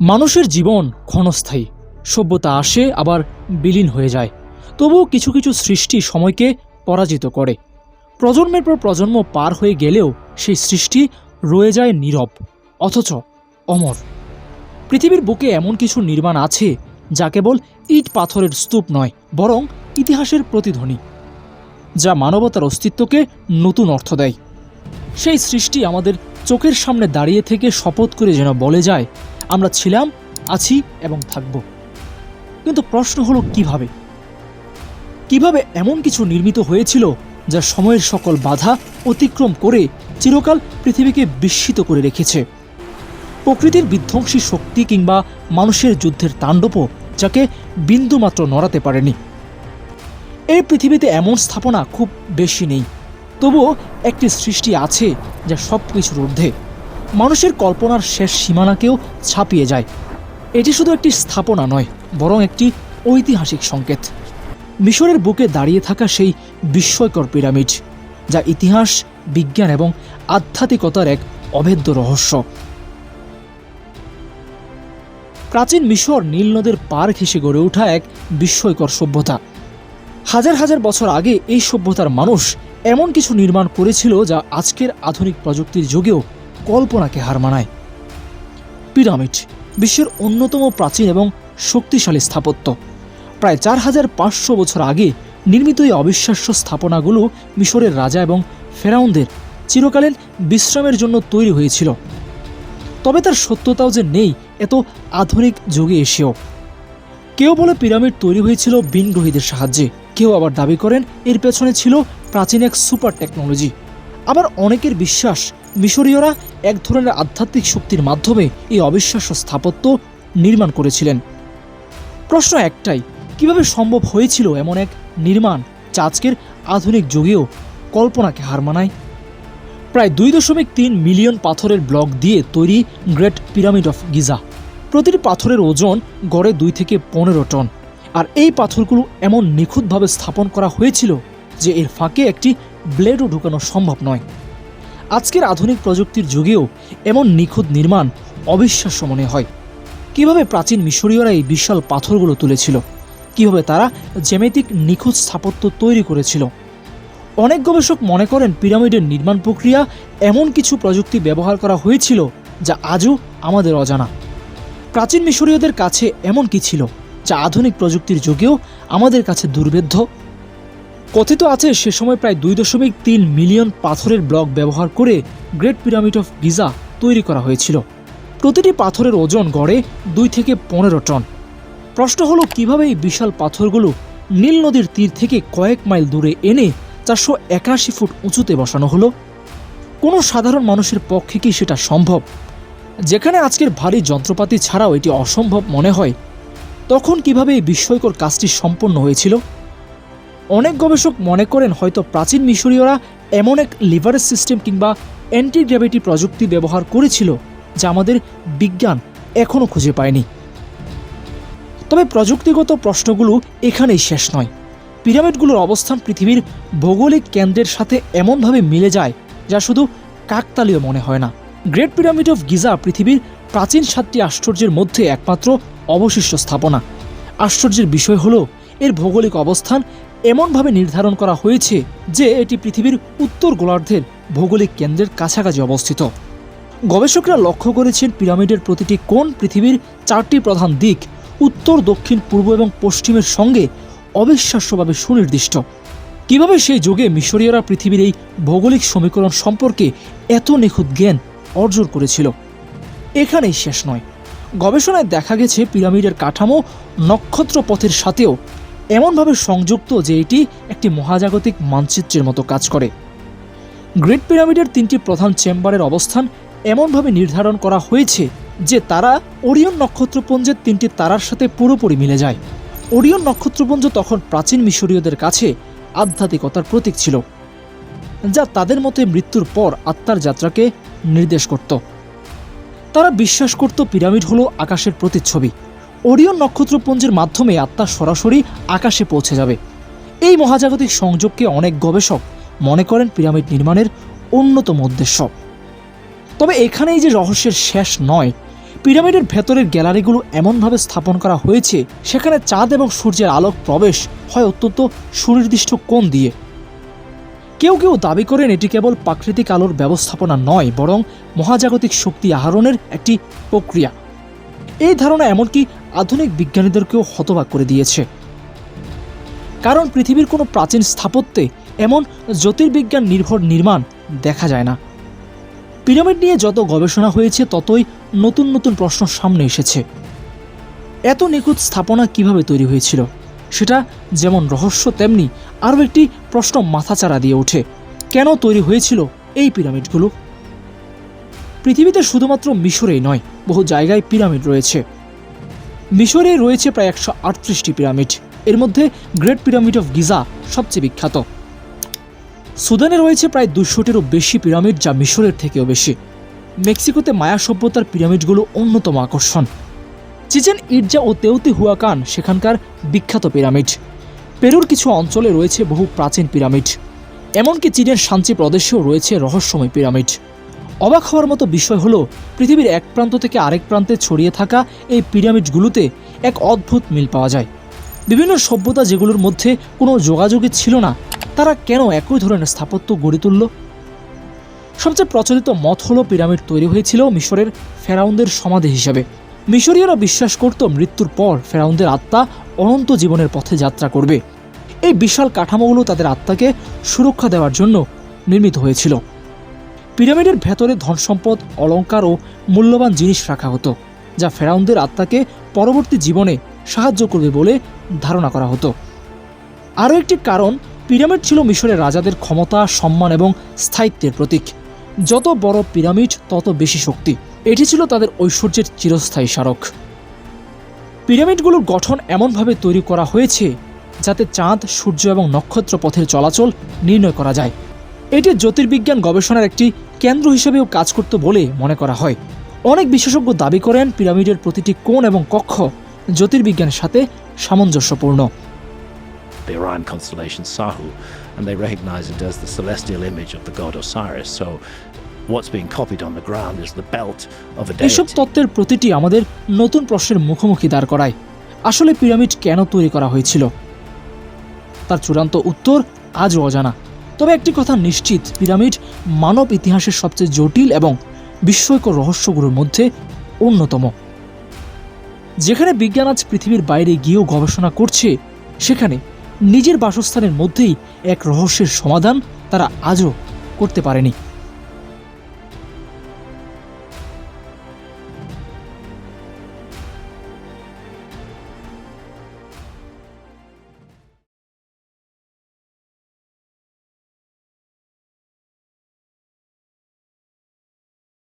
মানুষের জীবন ক্ষণস্থায়ী। সভ্যতা আসে, আবার বিলীন হয়ে যায়। তবুও কিছু কিছু সৃষ্টি সময়কে পরাজিত করে। প্রজন্মের পর প্রজন্ম পার হয়ে গেলেও সেই সৃষ্টি রয়ে যায় নীরব, অথচ অমর। পৃথিবীর বুকে এমন কিছু নির্মাণ আছে, যা কেবল ইট পাথরের স্তূপ নয়, বরং ইতিহাসের প্রতিধ্বনি, যা মানবতার অস্তিত্বকে নতুন অর্থ দেয়। সেই সৃষ্টি আমাদের চোখের সামনে দাঁড়িয়ে থেকে শপথ করে যেন বলে যায় আমরা ছিলাম, আছি এবং থাকব। কিন্তু প্রশ্ন হলো কীভাবে? কীভাবে এমন কিছু নির্মিত হয়েছিল যা সময়ের সকল বাধা অতিক্রম করে চিরকাল পৃথিবীকে বিস্মিত করে রেখেছে? প্রকৃতির বিধ্বংসী শক্তি কিংবা মানুষের যুদ্ধের তাণ্ডবও যাকে বিন্দুমাত্র নড়াতে পারেনি। এই পৃথিবীতে এমন স্থাপনা খুব বেশি নেই, তবুও একটি সৃষ্টি আছে যা সব কিছুর ঊর্ধ্বে। মানুষের কল্পনার শেষ সীমানাকেও ছাপিয়ে যায়। এটি শুধু একটি স্থাপনা নয়, বরং একটি ঐতিহাসিক সংকেত। মিশরের বুকে দাঁড়িয়ে থাকা সেই বিস্ময়কর পিরামিড, যা ইতিহাস, বিজ্ঞান এবং আধ্যাত্মিকতার এক অভেদ্য রহস্য। প্রাচীন মিশর নীল নদের পার ঘেঁষে গড়ে ওঠা এক বিস্ময়কর সভ্যতা। হাজার হাজার বছর আগে এই সভ্যতার মানুষ এমন কিছু নির্মাণ করেছিল যা আজকের আধুনিক প্রযুক্তির যুগেও কল্পনাকে হার মানায়। পিরামিড বিশ্বের অন্যতম প্রাচীন এবং শক্তিশালী স্থাপত্য। প্রায় চার হাজার পাঁচশো বছর আগে নির্মিত এই অবিশ্বাস্য স্থাপনাগুলো মিশরের রাজা এবং ফেরাউনদের চিরকালীন বিশ্রামের জন্য তৈরি হয়েছিল। তবে তার সত্যতাও যে নেই এত আধুনিক যুগে এসেও। কেউ বলে পিরামিড তৈরি হয়েছিল বিনগ্রহীদের সাহায্যে। কেউ আবার দাবি করেন এর পেছনে ছিল প্রাচীন এক সুপার টেকনোলজি। আবার অনেকের বিশ্বাস মিশরীয়রা এক ধরনের আধ্যাত্মিক শক্তির মাধ্যমে এই অবিশ্বাস্য স্থাপত্য নির্মাণ করেছিলেন। প্রশ্ন একটাই, কীভাবে সম্ভব হয়েছিল এমন এক নির্মাণ যা আজকের আধুনিক যুগেও কল্পনাকে হার মানায়? প্রায় দুই দশমিক তিন মিলিয়ন পাথরের ব্লক দিয়ে তৈরি গ্রেট পিরামিড অফ গিজা। প্রতিটি পাথরের ওজন গড়ে দুই থেকে পনেরো টন। আর এই পাথরগুলো এমন নিখুঁতভাবে স্থাপন করা হয়েছিল যে এর ফাঁকে একটি ব্লেডও ঢুকানো সম্ভব নয়। আজকের আধুনিক প্রযুক্তির যুগেও এমন নিখুঁত নির্মাণ অবিশ্বাস্য মনে হয়। কীভাবে প্রাচীন মিশরীয়রা এই বিশাল পাথরগুলো তুলেছিল? কীভাবে তারা জ্যামিতিক নিখুঁত স্থাপত্য তৈরি করেছিল? অনেক গবেষক মনে করেন পিরামিডের নির্মাণ প্রক্রিয়া এমন কিছু প্রযুক্তি ব্যবহার করা হয়েছিল যা আজও আমাদের অজানা। প্রাচীন মিশরীয়দের কাছে এমন কি ছিল, যা আধুনিক প্রযুক্তির যুগেও আমাদের কাছে দুর্বেদ্য কথিত আছে, সে সময় প্রায় দুই দশমিক তিন মিলিয়ন পাথরের ব্লক ব্যবহার করে গ্রেট পিরামিড অফ গিজা তৈরি করা হয়েছিল। প্রতিটি পাথরের ওজন গড়ে দুই থেকে পনেরো টন। প্রশ্ন হলো, কীভাবে এই বিশাল পাথরগুলো নীল নদীর তীর থেকে কয়েক মাইল দূরে এনে চারশো একাশি ফুট উঁচুতে বসানো হলো? কোনো সাধারণ মানুষের পক্ষে কি সেটা সম্ভব? যেখানে আজকের ভারী যন্ত্রপাতি ছাড়াও এটি অসম্ভব মনে হয়, তখন কীভাবে এই বিস্ময়কর কাজটি সম্পন্ন হয়েছিল? অনেক গবেষক মনে করেন হয়তো প্রাচীন মিশরীয়রা এমন এক লিভারেজ সিস্টেম কিংবা অ্যান্টি গ্র্যাভিটি প্রযুক্তি ব্যবহার করেছিল যা আমাদের বিজ্ঞান এখনও খুঁজে পায়নি। তবে প্রযুক্তিগত প্রশ্নগুলো এখানেই শেষ নয়। পিরামিডগুলোর অবস্থান পৃথিবীর ভৌগোলিক কেন্দ্রের সাথে এমনভাবে মিলে যায় যা শুধু কাকতালীয় মনে হয় না। গ্রেট পিরামিড অফ গিজা পৃথিবীর প্রাচীন সাতটি আশ্চর্যের মধ্যে একমাত্র অবশিষ্ট স্থাপনা। আশ্চর্যের বিষয় হলো, এর ভৌগোলিক অবস্থান এমনভাবে নির্ধারণ করা হয়েছে যে এটি পৃথিবীর উত্তর গোলার্ধের ভৌগোলিক কেন্দ্রের কাছাকাছি অবস্থিত। গবেষকরা লক্ষ্য করেছেন পিরামিডের প্রতিটি কোণ পৃথিবীর চারটি প্রধান দিক, উত্তর, দক্ষিণ, পূর্ব এবং পশ্চিমের সঙ্গে অবিশ্বাস্যভাবে সুনির্দিষ্ট। কীভাবে সেই যুগে মিশরীয়রা পৃথিবীর এই ভৌগোলিক সমীকরণ সম্পর্কে এত নিখুঁত জ্ঞান অর্জন করেছিল? এখানেই শেষ নয়। গবেষণায় দেখা গেছে, পিরামিডের কাঠামো নক্ষত্র পথের সাথেও এমনভাবে সংযুক্ত যে এটি একটি মহাজাগতিক মানচিত্রের মতো কাজ করে। গ্রেট পিরামিডের তিনটি প্রধান চেম্বারের অবস্থান এমনভাবে নির্ধারণ করা হয়েছে যে তারা ওরিয়ন নক্ষত্রপুঞ্জের তিনটি তারার সাথে পুরোপুরি মিলে যায়। ওরিয়ন নক্ষত্রপুঞ্জ তখন প্রাচীন মিশরীয়দের কাছে আধ্যাত্মিকতার প্রতীক ছিল, যা তাদের মতে মৃত্যুর পর আত্মার যাত্রাকে নির্দেশ করত। তারা বিশ্বাস করত পিরামিড হলো আকাশের প্রতিচ্ছবি। ওরিয়ন নক্ষত্রপুঞ্জের মাধ্যমে আত্মা সরাসরি আকাশে পৌঁছে যাবে। এই মহাজাগতিক সংযোগকে অনেক গবেষক মনে করেন পিরামিড নির্মাণের অন্যতম উদ্দেশ্য। তবে এখানেই যে রহস্যের শেষ নয়, পিরামিডের ভেতরের গ্যালারিগুলো এমনভাবে স্থাপন করা হয়েছে, সেখানে চাঁদ এবং সূর্যের আলোক প্রবেশ হয় অত্যন্ত সুনির্দিষ্ট কোণ দিয়ে। কেউ কেউ দাবি করেন এটি কেবল প্রাকৃতিক আলোর ব্যবস্থাপনা নয়, বরং মহাজাগতিক শক্তি আহরণের একটি প্রক্রিয়া। এই ধারণা এমনকি আধুনিক বিজ্ঞানীদেরকেও হতবাক করে দিয়েছে। কারণ পৃথিবীর কোনো প্রাচীন স্থাপত্যে এমন জ্যোতির্বিজ্ঞান নির্ভর নির্মাণ দেখা যায় না। পিরামিড নিয়ে যত গবেষণা হয়েছে, ততই নতুন নতুন প্রশ্ন সামনে এসেছে। এত নিখুঁত স্থাপনা কীভাবে তৈরি হয়েছিল? সেটা যেমন রহস্য, তেমনি আরও একটি প্রশ্ন মাথাচাড়া দিয়ে ওঠে, কেন তৈরি হয়েছিল এই পিরামিডগুলো? পৃথিবীতে শুধুমাত্র মিশরেই নয়, বহু জায়গায় পিরামিড রয়েছে। মিশরে রয়েছে প্রায় একশো আটত্রিশটি পিরামিড। এর মধ্যে গ্রেট পিরামিড অফ গিজা সবচেয়ে বিখ্যাত। সুদানে রয়েছে প্রায় দুশোটিরও বেশি পিরামিড যা মিশরের থেকেও বেশি। মেক্সিকোতে মায়া সভ্যতার পিরামিডগুলো অন্যতম আকর্ষণ। চিচেন ইটজা ও তেউতি হুয়াকান সেখানকার বিখ্যাত পিরামিড। পেরুর কিছু অঞ্চলে রয়েছে বহু প্রাচীন পিরামিড। এমনকি চীনের শান্তি প্রদেশেও রয়েছে রহস্যময় পিরামিড। অবাক হওয়ার মতো বিষয় হলো, পৃথিবীর এক প্রান্ত থেকে আরেক প্রান্তে ছড়িয়ে থাকা এই পিরামিডগুলোতে এক অদ্ভুত মিল পাওয়া যায়। বিভিন্ন সভ্যতা যেগুলোর মধ্যে কোনো যোগাযোগই ছিল না, তারা কেন একই ধরনের স্থাপত্য গড়ে তুলল? সবচেয়ে প্রচলিত মত হলো, পিরামিড তৈরি হয়েছিল মিশরের ফেরাউনদের সমাধি হিসাবে। মিশরীয়রা বিশ্বাস করত মৃত্যুর পর ফেরাউনদের আত্মা অনন্ত জীবনের পথে যাত্রা করবে। এই বিশাল কাঠামোগুলো তাদের আত্মাকে সুরক্ষা দেওয়ার জন্য নির্মিত হয়েছিল। পিরামিডের ভেতরে ধনসম্পদ, অলঙ্কার ও মূল্যবান জিনিস রাখা হতো, যা ফেরাউনদের আত্মাকে পরবর্তী জীবনে সাহায্য করবে বলে ধারণা করা হতো। আরও একটি কারণ, পিরামিড ছিল মিশরের রাজাদের ক্ষমতা, সম্মান এবং স্থায়িত্বের প্রতীক। যত বড় পিরামিড, তত বেশি শক্তি। এটি ছিল তাদের ঐশ্বর্যের চিরস্থায়ী স্মারক। পিরামিডগুলোর গঠন এমনভাবে তৈরি করা হয়েছে যাতে চাঁদ, সূর্য এবং নক্ষত্র পথের চলাচল নির্ণয় করা যায়। এটি জ্যোতির্বিজ্ঞান গবেষণার একটি কেন্দ্র হিসেবেও কাজ করত বলে মনে করা হয়। অনেক বিশেষজ্ঞ দাবি করেন পিরামিডের প্রতিটি কোণ এবং কক্ষ জ্যোতির্বিজ্ঞানের সাথে সামঞ্জস্যপূর্ণ। The Orion constellation Sahu, and they recognize it as the celestial image of the god Osiris. So, what's being copied on the ground is the belt of a এইসব deity. তত্ত্বের প্রতিটি আমাদের নতুন প্রশ্নের মুখোমুখি দাঁড় করায়। আসলে পিরামিড কেন তৈরি করা হয়েছিল? তার চূড়ান্ত উত্তর আজও অজানা। তবে একটি কথা নিশ্চিত, পিরামিড মানব ইতিহাসের সবচেয়ে জটিল এবং বিস্ময়কর রহস্যগুলোর মধ্যে অন্যতম। যেখানে বিজ্ঞান আজ পৃথিবীর বাইরে গিয়েও গবেষণা করছে, সেখানে নিজের বাসস্থানের মধ্যেই এক রহস্যের সমাধান তারা আজও করতে পারেনি।